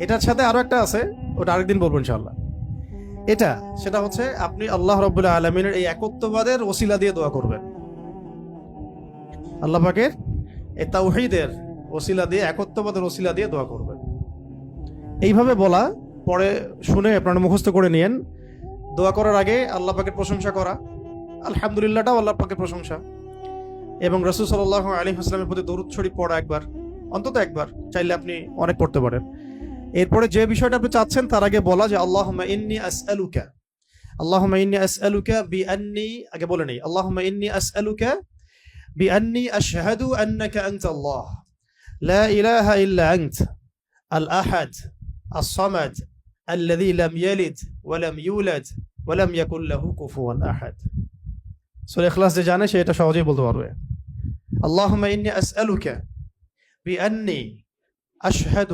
এটার সাথে আরও একটা আছে, ওটা আরেকদিন বলব ইনশাল্লাহ এটা, সেটা হচ্ছে আপনি আল্লাহ রবুল্লাহ আলমিনের এই একত্ববাদের ওসিলা দিয়ে দোয়া করবেন। আল্লাহ পাকের এই তাওহীদের ওসিলা দিয়ে, একত্ববাদের ওসিলা দিয়ে দোয়া করবেন। এইভাবে বলা, পরে শুনে আপনারা মুখস্থ করে নিয়েন। দোয়া করার আগে আল্লাহ পাকের প্রশংসা করা। আলহামদুলিল্লাহটাও আল্লাহ পাকের প্রশংসা। এবং রসুল সাল্লাহ আলী হাসলামের প্রতি দরুদ পড়া একবার, অন্তত একবার, চাইলে আপনি অনেক পড়তে পারেন। এরপরে যে বিষয়টা আপনি চাচ্ছেন তার আগে বলা যে আল্লাহ ইন্নি আসআলুকা আল্লাহ ইন্নি আসআলুকা বি আন্নি আগে বলে নেই আল্লাহ ইন্নি আসআলুকা বি আন্নি আশহাদু আন্নাকা আনতা আল্লাহ লা ইলাহা ইল্লা আনত আল আহাদ الصمد الذي لم يلد ولم يولد ولم يكن له كفوا احد সূরা ইখলাস যে জানে সে এটা সহজেই বলতে পারবে اللهم اني اسالك باني اشهد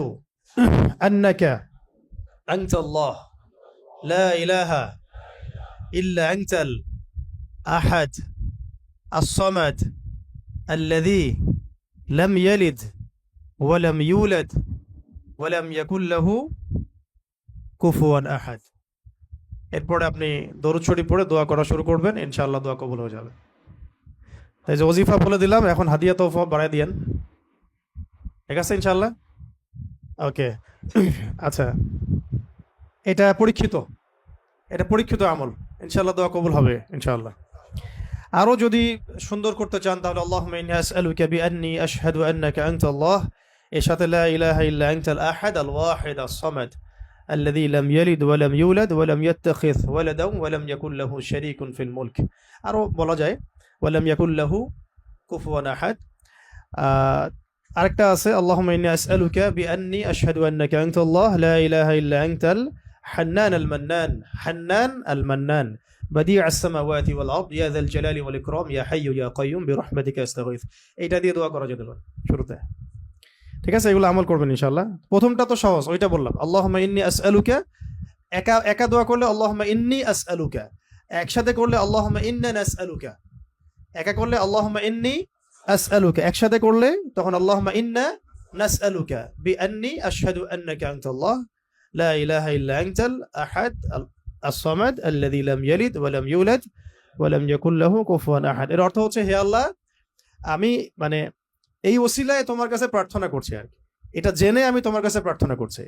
انك انت الله لا اله الا انت الاحد الصمد الذي لم يلد ولم يولد ولم يكن له কুফুয়ান আহাদ এরপরে আপনি দরুদ শরীফ পড়ে দোয়া করা শুরু করবেন ইনশাআল্লাহ দোয়া কবুল হয়ে যাবে তাই যে ওজিফা বলে দিলাম এখন হাদিয়া তোফা বাড়াই দিয়েন ঠিক আছে ইনশাআল্লাহ ওকে আচ্ছা এটা পরীক্ষিত এটা পরীক্ষিত আমল ইনশাআল্লাহ দোয়া কবুল হবে ইনশাআল্লাহ আরও যদি সুন্দর করতে চান তাহলে আল্লাহ আসআলুকা বিআন্নি আশহাদু আন্নাকা আনতা আল্লাহ এর সাথে লা ইলাহা ইল্লা আনতাল আহাদ আল ওয়াহিদ আস সামাদ الذي لم يلد ولم يولد ولم يتخذ ولدا ولم يكن له شريك في الملك আরো বলা যায় ولم يكن له كفوا احد আহ, আরেকটা আছে, আল্লাহুম্মা ইন্নী আসআলুকা বিআন্নী আশহাদু আন্নাকা আল্লাহ লা ইলাহা ইল্লা আনতাল হান্নান আল মান্নান হান্নান আল মান্নান বাদিউ আস-সামাওয়াতি ওয়াল আরদ, ইয়া যাল জালালি ওয়াল ইকরাম দিয়ে দোয়া করা যেতে শুরুতে। ঠিক আছে, এগুলো আমল করবেন ইনশাআল্লাহ। প্রথমটা তো সহজ, ওইটা বললাম, আল্লাহুম্মা ইন্নী আসআলুকা একা একা দোয়া করলে, আল্লাহুম্মা ইন্নী আসআলুকা একসাথে করলে, আল্লাহুম্মা ইন্না নাসআলুকা একা করলে, আল্লাহুম্মা ইন্নী আস আলুকা একসাথে করলে তখন আল্লাহ ইন্না নাস আলুকা বি আন্নি আশহাদু আন্নাকা আনতাল্লাহ, লা ইলাহা ইল্লা আনতাল আহাদ আসসামাদ আল্লাযী লাম ইয়ালিদ ওয়া লাম ইউলাদ ওয়া লাম ইয়াকুল লাহু কুফুয়ান আহাদ। এর অর্থ হচ্ছে, হে আল্লাহ, আমি মানে এই ওসিলায় তোমার কাছে প্রার্থনা করছি আর কি। এটা জেনে আমি তোমার কাছে প্রার্থনা করছি।